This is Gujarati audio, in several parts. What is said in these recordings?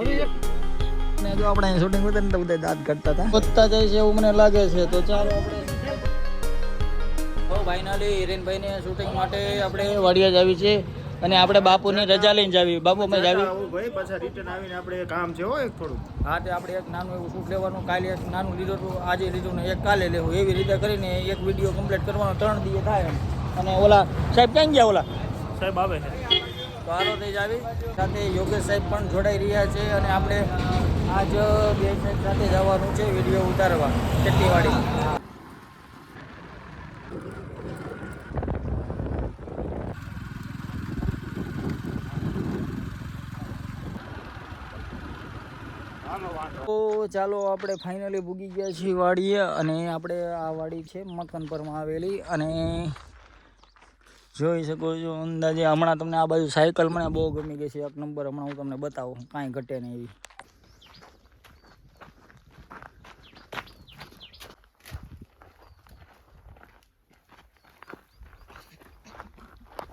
ને જો આપણે શૂટિંગ ઉતરે ને તો બધા દાંત કાઢતા હતા. વધતા જાય છે એવું મને લાગે છે. તો ચાલો આપણે ફાઇનલી હિરેનભાઈને શૂટિંગ માટે આપણે વાડિયા જ આવી છે. અને આપણે બાપુની રજા લઈને જાવી બાપુ અમે જાવી ભાઈ પાછા રિટર્ન આવીને આપણે કામ છે હો એક થોડું હા તે આપણે એક નાનું એવું શૂટ લેવાનું કાલે એક નાનું લીધું હતું આજે લીધું ને એક કાલે લેવું. એવી રીતે કરીને એક વીડિયો કમ્પ્લીટ કરવાનો ત્રણ દિવસ થાય અને ઓલા સાહેબ ક્યાં ગયા ઓલા? સાહેબ આવે છે. તો જાવી સાથે યોગેશ સાહેબ પણ જોડાઈ રહ્યા છે અને આપણે આજ બે સાહેબ સાથે જવાનું છે વીડિયો ઉતારવા, ખેતીવાડી. તો ચાલો આપણે ફાઇનલી ભૂગી ગયા છીએ વાડીએ અને આપણે આ વાડી છે મકનપરમાં આવેલી અને જોઈ શકો છો. અંદાજે હમણાં તમને આ બાજુ સાયકલ મને બહુ ગમી ગઈ છે. એક નંબર હમણાં હું તમને બતાવું. કાંઈ ઘટે નહીં એવી.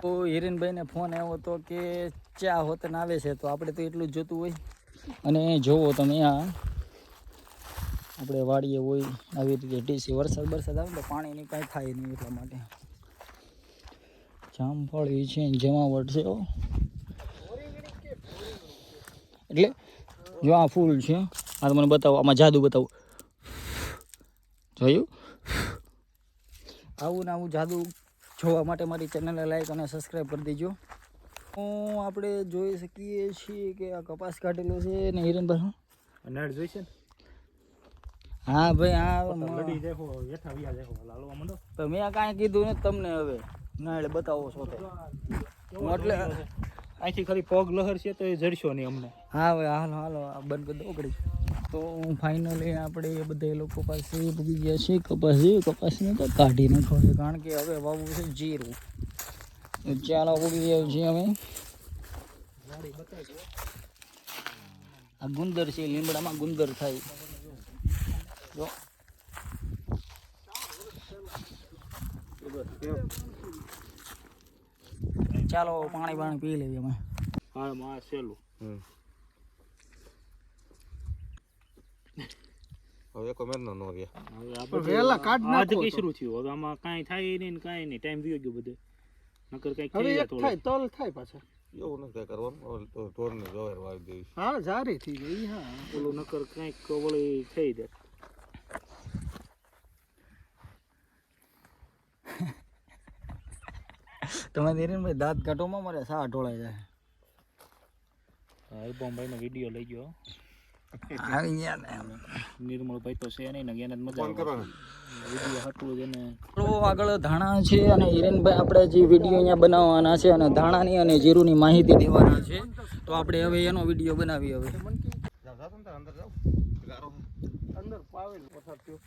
તો હિરેનભાઈને ફોન આવ્યો હતો કે ચા હોતન આવે છે. તો આપણે તો એટલું જ જોતું હોય. અને જોવો તમે આ. આપણે વાડીએ હોય, આવી રીતે ટીસી વરસાદ વરસાદ આવે તો પાણીની કાંઈ થાય નહીં એટલા માટે. જામફળ એ છે જમાવટ છે. એટલે જો આ ફૂલ છે આ તમને મને બતાવો આમાં જાદુ બતાવો. જોયું? આવું ને આવું જાદુ જોવા માટે મારી ચેનલને લાઈક અને સબસ્ક્રાઈબ કરી દેજો. હું આપણે જોઈ શકીએ છીએ કે આ કપાસ કાઢેલો છે ને હિરણભાઈ અનાળ જોઈશે છે હા ભાઈ હા મેં કાંઈ કીધું ને તમને હવે. ના એટલે બતાવો છો તો હું એટલે અહીંથી ખાલી પગ લહર છે તો એ જડશો નહીં અમને. હા ભાઈ હાલો હાલો આ બંધ કરી દો પડી તો ફાઇનલી આપણે એ બધા લોકો પાસે ભૂગી ગયા છે કપાસ જેવી કપાસને તો કાઢી નાખો છે. કારણ કે હવે વાવવું છે જીરું. ચાલો પૂગી ગયા છીએ અમે. આ ગુંદર છે લીમડામાં ગુંદર થાય. જો. ચાલો પાણી પાણી પી લઈએ અમે. હા માં સેલું હવે એક મેર નો હવે વેલા કાઢ નાખો આજ કે થયું. હવે આમાં કાંઈ થાય નહીં ને કાંઈ નહીં. ટાઈમ વયો ગયો બધે. નકર કાંઈક થઈ જાય તલ થાય પાછા. એવું નથી કરવાનું. ઓલ તો ઢોરને જોવેર વાવી દેવી. હા જારી થઈ ગઈ હા. ઓલું નકર કાંઈક વળી થઈ જાય. તમે ધીરેનભાઈ દાંત કાઢોમાં મારે સા ઢોળાઈ જાય. અલ્બમભાઈ નો વીડિયો લઈ ગયો. આવી ગયા ને. નિર્મળભાઈ તો છે નહીં ને એને મજા વીડિયો હટવું જ એને. આગળ ધાણા છે અને હિરેનભાઈ આપણે જે વીડિયો અહીંયા બનાવવાના છે અને ધાણાની અને જીરુની માહિતી દેવાના છે તો આપણે હવે એનો વીડિયો બનાવી હવે. અંદર પાવેલ પસાર થયો.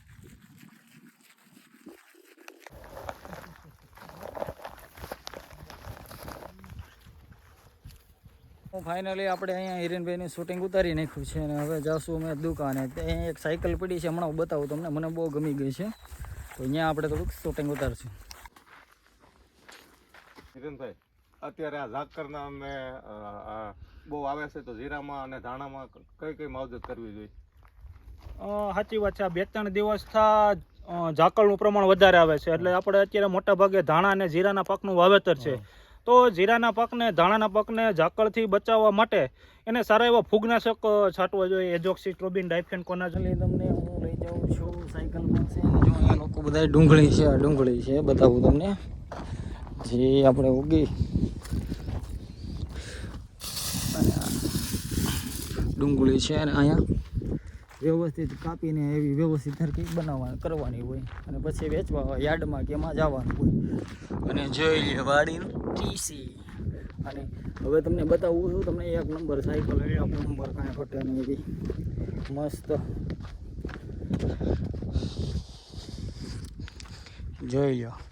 ફાઇનલી આપણે અહીંયા હિરેનભાઈની શૂટિંગ ઉતારી નાખ્યું છે અને હવે જાશું અમે દુકાને. ત્યાં એક સાયકલ પડી છે હમણાં હું બતાવું તમને. મને બહુ ગમી ગઈ છે. તો અહીંયા આપણે થોડુંક શૂટિંગ ઉતારશું. હિરેનભાઈ અત્યારે આ ઝાકરના અમે બહુ આવે છે તો જીરામાં અને ધાણામાં કઈ કઈ માવજત કરવી જોઈએ? સાચી વાત છે. આ બે ત્રણ દિવસથી અ, ઝાકળનું પ્રમાણ વધારે આવે છે. એટલે આપણે અત્યારે મોટા ભાગે ધાણા અને જીરાના પાકનું વાવેતર છે. તો જીરાના પાકને, ધાણાના પાકને ઝાકળથી બચાવવા માટે એને સારા એવા ફૂગનાશક છાંટવા જોઈએ. એજોક્સી ટ્રોબિન ડાયફેન કોનાઝોલ તમને હું લઈ જાઉં છું સાયકલ જો અહીંયા લોકો બધા ડુંગળી છે, આ ડુંગળી છે, બતાવું તમને. જે આપણે ઉગી. ડુંગળી છે અને અહીંયા. વ્યવસ્થિત કાપીને એવી વ્યવસ્થિત ધરતી બનાવવાની કરવાની હોય. અને પછી વેચવા યાર્ડમાં કે એમાં જવાનું હોય. અને જોઈ લે વાડીનું ટીસી. અને હવે તમને બતાવું છું, તમને એક નંબર સાયકલ, એક નંબર કાંઈ ઘટે નહીં એવી. મસ્ત. જોઈ લો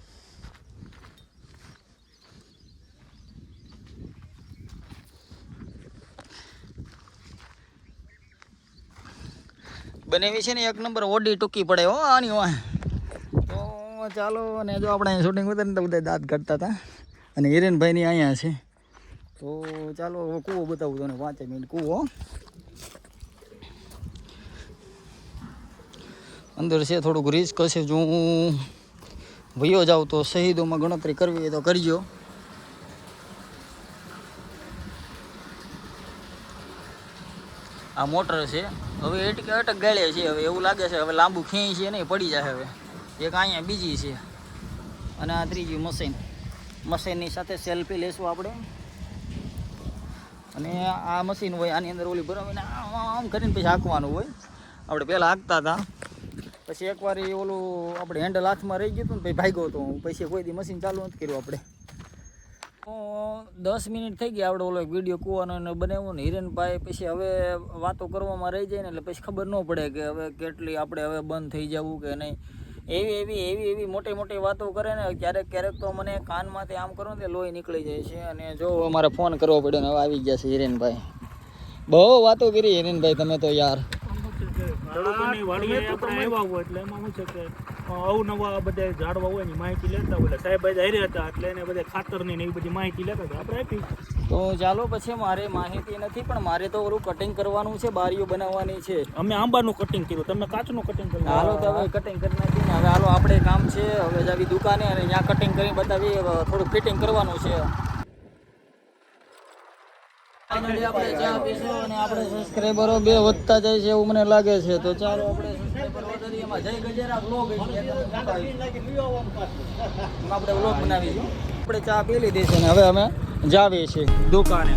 બનાવી છે ને, એક નંબર ઓડી ટૂંકી પડે હો, આની હોય તો ચાલો, અને જો આપણે શૂટિંગ ઉતરીને તો બધા દાંત કરતા હતા. અને હિરેનભાઈની અહીંયા છે. તો ચાલો, હવે કૂવો બતાવું તને પાંચે મિનિટ કૂવો અંદર છે થોડુંક રિસ્ક હશે, જો હું વયો જાઉં તો શહીદોમાં ગણતરી કરવી એ તો કરજો. આ મોટર છે. હવે એટકે અટક ગાળે છે હવે, એવું લાગે છે, હવે લાંબુ ખેંચી છે નહીં, પડી જાય હવે. એક અહીંયા બીજી છે. અને આ ત્રીજી મશીન મશીનની સાથે સેલ્ફી લેશું આપણે. અને આ મશીન હોય, આની અંદર ઓલી બરાબર આમ કરીને પછી હાંકવાનું હોય. આપણે પહેલાં હાંકતા હતા. પછી એકવાર એ ઓલું આપણે હેન્ડલ હાથમાં રહી ગયું હતું ને, પછી ભાગ્યો હતો હું. પછી કોઈ દી મશીન ચાલુ નથી કર્યું આપણે. દસ મિનિટ થઈ ગઈ આપણે ઓલો વીડિયો કૂવાનો એને બનાવ્યો ને હિરેનભાઈ. પછી હવે વાતો કરવામાં રહી જાય ને એટલે પછી ખબર ન પડે કે હવે કેટલી આપણે હવે બંધ થઈ જવું કે નહીં. એવી એવી એવી એવી મોટી મોટી વાતો કરે ને ક્યારેક ક્યારેક તો મને કાનમાંથી આમ કરો ને લોહી નીકળી જાય છે. અને જો અમારે ફોન કરવો પડ્યો ને હવે આવી ગયા છે હિરેનભાઈ. બહુ વાતો કરી હિરેનભાઈ તમે તો યાર. અવનવા બધા ઝાડવા હોય એની માહિતી લેતા એટલે સાહેબ હારે હતા એટલે એને બધા ખાતરની ને એવી બધી માહિતી લેતા હતા. આપણે આપી. તો ચાલો પછી મારે માહિતી નથી પણ મારે તો ઓલું કટિંગ કરવાનું છે બારીઓ બનાવવાની છે. અમે આંબાનું કટિંગ કર્યું તમે કાચનું કટિંગ કર્યું. હાલો તો હવે કટિંગ કરી નાખી ને. હવે હાલો આપણે કામ છે હવે જાવી દુકાને અને ત્યાં કટિંગ કરી બતાવી થોડું ફિટિંગ કરવાનું છે. આપણે ચા બે વધતા જાય છે એવું મને લાગે છે. તો ચાલો આપણે ચા પી લીધી છે ને હવે અમે જાવીએ છીએ દુકાને.